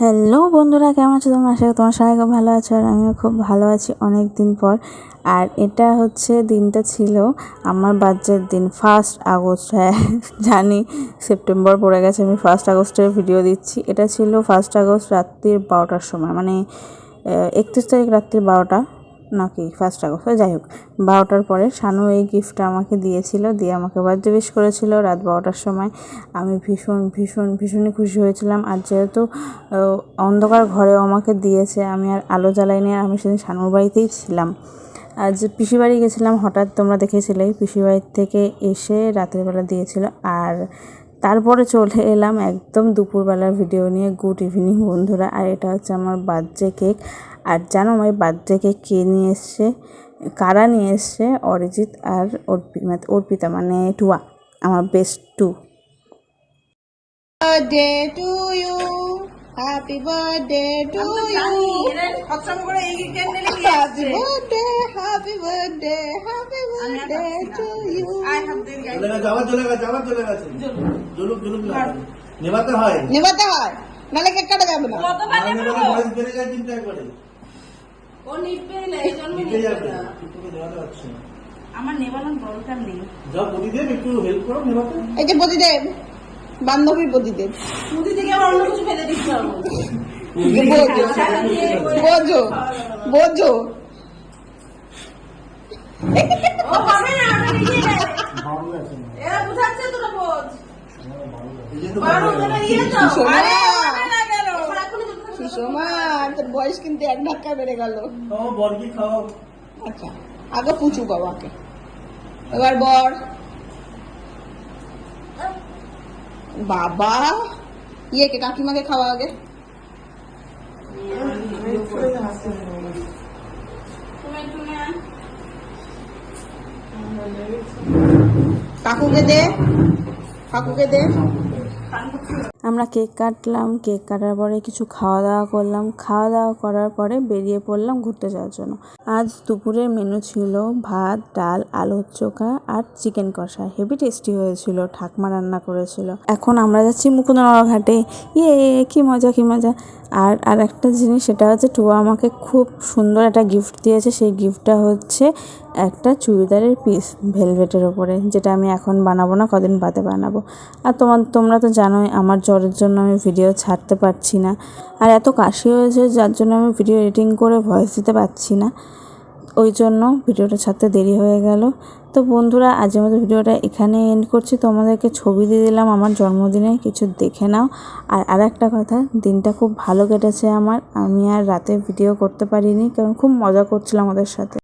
Hello বন্ধুরা, কেমন আছো তোমরা? আশা করি তোমার সবাই ভালো আছো আর আমিও খুব ভালো আছি অনেক দিন পর। আর এটা হচ্ছে দিনটা ছিল আমার বাচ্চার দিন ফার্স্ট আগস্ট। হ্যাঁ জানি সেপ্টেম্বর পড়ে গেছে, আমি ফার্স্ট আগস্টের ভিডিও দিচ্ছি। এটা ছিল ফার্স্ট আগস্ট রাত্রির বারোটার সময় মানে একত্রিশ তারিখ রাত্রির বারোটা। নাকি? ফার্স্ট আগস্ট যাই হোক, বারোটার পরে শানু এই গিফটটা আমাকে দিয়েছিল, দিয়ে আমাকে বার্থডে উইশ করেছিল রাত বারোটার সময়। আমি ভীষণ ভীষণ, ভীষণই খুশি হয়েছিলাম। আর যেহেতু অন্ধকার ঘরেও আমাকে দিয়েছে, আমি আর আলো জ্বালাইনি, আর আমি সেদিন শানুর বাড়িতেই ছিলাম। যে পিসি বাড়ি গেছিলাম, হঠাৎ তোমরা দেখেছিলে পিসি বাড়ির থেকে এসে রাতের বেলা দিয়েছিল। আর তারপরে চলে এলাম একদম দুপুরবেলার ভিডিও নিয়ে গুড ইভিনিং বন্ধুরা আর এটা হচ্ছে আমার বার্থডে কেক আর জানো আমার বার্থডে কেক কে নিয়ে এসছে কারা নিয়ে এসছে অরিজিৎ আর অর্পি মানে অর্পিতা মানে টুয়া আমার best to birthday to you. Happy birthday to you. Happy birthday, happy birthday, happy birthday to you. চলে গেছে আবার চলে গেছে আবার চলে গেছে। জলুক জলুক নেবাতে হয়। নেবাতে হয়। নালে কেক কাটা যাবে না। না নেবাতে ভয়েস বেড়ে যায় কিন্তু একবারে। ও নিবে না এই জন্য নিতে যাবে তোকে নেবাতে পারছি না। আমার নেবানোর দরকার নেই। যাও প্রতিদেব একটু হেল্প করো নেবাতে এই যে প্রতিদেব বান্ধবীর প্রতিদেব মুদি থেকে আবার অন্য কিছু ফেলে দিতে বোঝো বোঝো ও পাবে না ওটা নিয়ে নে। ভালো আছে না এরা বুঝাচ্ছে তোরা বোঝ এই যে তো বারো ভালো ওখানে আছে। দিয়ে তো সুষমা। থাকবে। সুষমা তোর বয়স কিন্তু এক ধাক্কা বেড়ে গেল। আচ্ছা আগে পুচু বাবাকে। এবার বর। বাবা? ইয়েকে কাকিমাকে খাওয়া আগে। কাকুকে দে কাকুকে দে। 咱不去了。আমরা কেক কাটলাম, কেক কাটার পরে কিছু খাওয়া দাওয়া করলাম। খাওয়া দাওয়া করার পরে বেরিয়ে পড়লাম ঘুরতে যাওয়ার জন্য। আজ দুপুরের মেনু ছিল ভাত, ডাল, আলুর চোখা আর চিকেন কষা। হেভি টেস্টি হয়েছিল, ঠাকমা রান্না করেছিল। এখন আমরা যাচ্ছি মুকুন্দনগর ঘাটে। ইয়ে কি মজা কি মজা। আর আর একটা জিনিস, সেটা হচ্ছে টুয়া আমাকে খুব সুন্দর একটা গিফট দিয়েছে। সেই গিফটটা হচ্ছে একটা চুড়িদারের পিস ভেলভেটের ওপরে, যেটা আমি এখন বানাবো না, কদিন বাদে বানাবো। আর তোমার তোমরা তো জানোই, আমার জ্বরের জন্য আমি ভিডিও ছাড়তে পারছি না। আর এত কাশি হয়েছে, যার জন্য আমি ভিডিও এডিটিং করে ভয়েস দিতে পারছি না। ওই জন্য ভিডিওটা ছাড়তে দেরি হয়ে গেল। তো বন্ধুরা আজকের মতো ভিডিওটা এখানে এন্ড করছি। তোমাদেরকে ছবি দিয়ে দিলাম আমার জন্মদিনে, কিছু দেখে নাও। আর আর একটা কথা, দিনটা খুব ভালো কেটেছে আমার। আমি আর রাতে ভিডিও করতে পারিনি, কারণ খুব মজা করছিলাম ওদের সাথে।